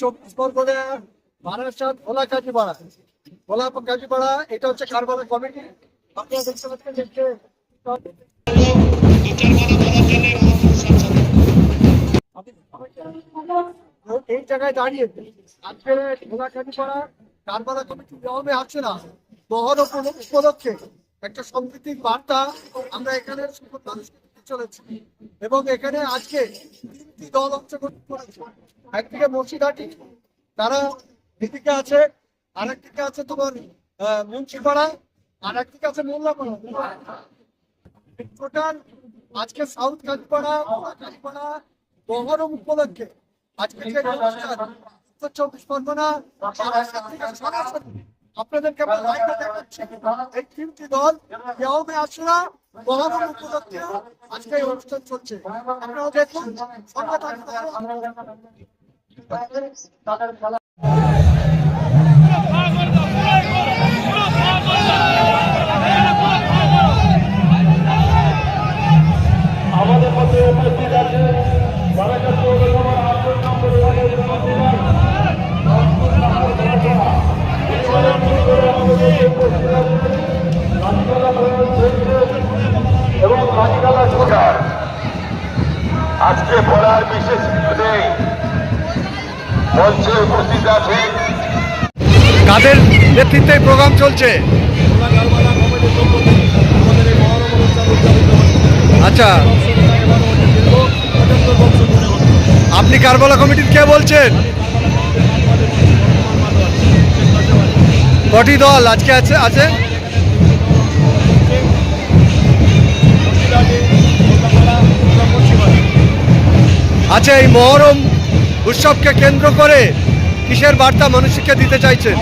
চব্বিশ পরগনা এটা হচ্ছে কমিটি। দেখতে পাচ্ছেন এই জায়গায় দাঁড়িয়ে আজকে ভোলা কমিটি নিয়মে আছে না। বহর উপলক্ষে একটা সম্প্রীতির বার্তা আমরা এখানে চলেছি। এবং এখানে আজকে তিনটি দল অংশগ্রহণ করেছে। একদিকে মসিদাটি তারা এদিকে আছে আর একদিকে আছে তোমার মুন্সিপাড়া আর একদিকে আছে মোল্লাপাড়া। টোটাল আজকে সাউথ কাজীপাড়া কাজীপাড়া বহরম উপলক্ষে আজকে চব্বিশ পরগনা সরাসরি আপনাদেরকে কেমন লাইভে দেখাচ্ছি এই তিনটি দল কেউমে আসরা মহারম উপলক্ষে আজকে এই অনুষ্ঠান চলছে। আপনারা দেখুন সঙ্গে আজকে পড়ার বিশেষ নেই। মঞ্চে উপস্থিত আছেন কাদের নেতৃত্বে প্রোগ্রাম চলছে? আচ্ছা। আপনি কারবালা কমিটির কে বলছেন? কটি দল আজকে আছে? আছে? আচ্ছা এই মহরম উৎসবকে কেন্দ্র করে কিসের বার্তা মানুষকে দিতে চাইছেন?